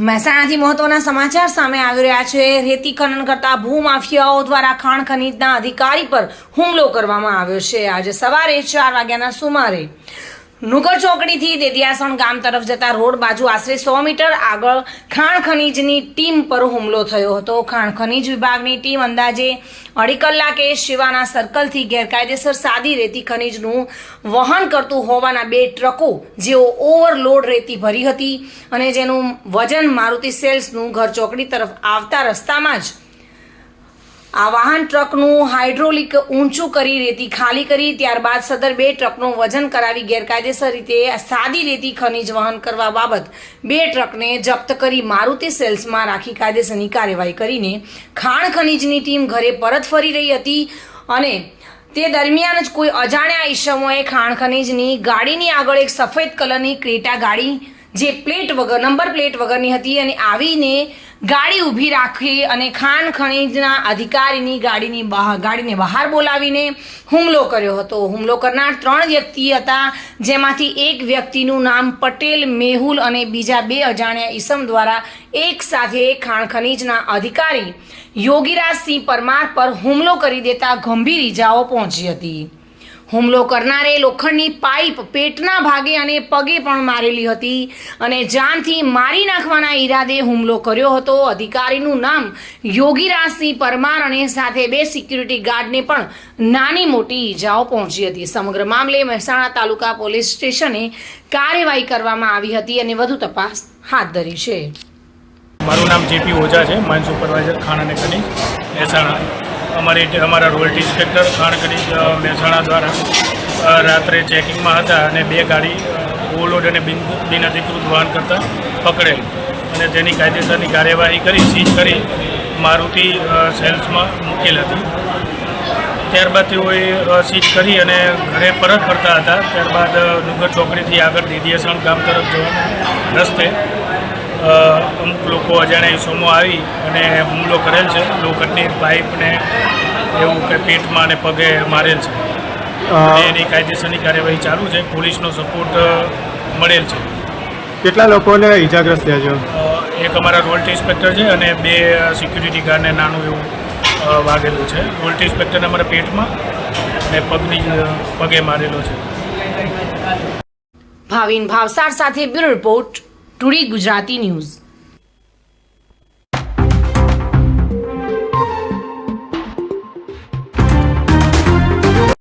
મહેસાણાથી મહત્વના સમાચાર સામે આવી રહ્યા છે. રેતી ખનન કરતા ભૂમાફિયાઓ દ્વારા ખાણ ખનીજના અધિકારી પર હુમલો કરવામાં આવ્યો છે. આજે સવારે ચાર વાગ્યાના સુમારે નુગર ચોકડીથી દેદિયાસણ ગામ તરફ જતા રોડ બાજુ આશરે સો મીટર આગળ ખાણ ખનીજની ટીમ પર હુમલો થયો હતો. ખાણ ખનીજ વિભાગની ટીમ અંદાજે અઢી કલાકે શિવાના સર્કલથી ગેરકાયદેસર સાદી રેતી ખનીજનું વહન કરતું હોવાના બે ટ્રકો જેઓ ઓવરલોડ રેતી ભરી હતી અને જેનું વજન મારુતિ સેલ્સનું ઘર ચોકડી તરફ આવતા રસ્તામાં જ આ વાહન ટ્રકનું હાઇડ્રોલિક ઊંચું કરી રેતી ખાલી કરી, ત્યારબાદ સદર બે ટ્રકનું વજન કરાવી ગેરકાયદેસર રીતે સાદી રેતી ખનીજ વહન કરવા બાબત બે ટ્રકને જપ્ત કરી મારુતિ સેલ્સમાં રાખી કાયદેસરની કાર્યવાહી કરીને ખાણ ખનીજની ટીમ ઘરે પરત ફરી રહી હતી અને તે દરમિયાન જ કોઈ અજાણ્યા ઈસમોએ ખાણ ખનીજની ગાડીની આગળ એક સફેદ કલરની ક્રેટા ગાડી જે પ્લેટ વગર, નંબર પ્લેટ વગરની હતી અને આવીને ગાડી ઊભી રાખી અને ખાણ ખનીજના અધિકારીની ગાડીની ગાડીને બહાર બોલાવીને હુમલો કર્યો હતો. હુમલો કરનાર ત્રણ વ્યક્તિ હતા, જેમાંથી એક વ્યક્તિનું નામ પટેલ મેહુલ અને બીજા બે અજાણ્યા ઈસમ દ્વારા એક સાથે ખાણ ખનીજના અધિકારી યોગીરાજસિંહ પરમાર પર હુમલો કરી દેતા ગંભીર ઈજાઓ પહોંચી હતી. હુમલો કરનારે લોખંડની પાઇપ પેટના ભાગે અને પગે પણ મારેલી હતી અને જાનથી મારી નાખવાના ઈરાદે હુમલો કર્યો હતો. અધિકારીનું નામ યોગીરાજસિંહ પરમાર અને સાથે બે સિક્યુરિટી ગાર્ડને પણ નાની મોટી ઈજાઓ પહોંચી હતી. સમગ્ર મામલે મહેસાણા તાલુકા પોલીસ સ્ટેશને કાર્યવાહી કરવામાં આવી હતી અને વધુ તપાસ હાથ ધરી છે. મારું નામ જેપી ઓઝા છે. માઇન સુપરવાઇઝર ખાણ અને ખનીજ મહેસાણા. અમારી અમારા રોયલ્ટી ઇન્સ્પેક્ટર ખાણ ખનીજ મહેસાણા દ્વારા રાત્રે ચેકિંગમાં હતા અને બે ગાડી ઓવરલોડ અને બિન, બિનઅધિકૃત વાહન કરતાં પકડેલ. અને તેની કાયદેસરની કાર્યવાહી કરી, સીઝ કરી, મારુતિ સેલ્સમાં મૂકેલ હતી. ત્યારબાદ તેઓએ સીઝ કરી અને ઘરે પરત ફરતા હતા. ત્યારબાદ નુગર ચોકડીથી આગળ દેદિયાસણ ગામ તરફ જવાના રસ્તે અમુક લોકો અજાણ્યા ઇસમો આવી અને હુમલો કરેલ છે. લોખંડની પાઇપને એવું કે પેટમાં અને પગે મારેલ છે. એની કાયદેસરની કાર્યવાહી ચાલુ છે. પોલીસનો સપોર્ટ મળેલ છે. કેટલા લોકોને ઇજાગ્રસ્ત થયા છે? એક અમારા રોલ્ટ ઇન્સ્પેક્ટર છે અને બે સિક્યુરિટી ગાર્ડને નાનું એવું વાગેલું છે. રોલ્ટ ઇન્સ્પેક્ટરને અમારા પેટમાં અને પગની પગે મારેલો છે. ભાવિન ભાવસાર સાથે bureau report today Gujarati news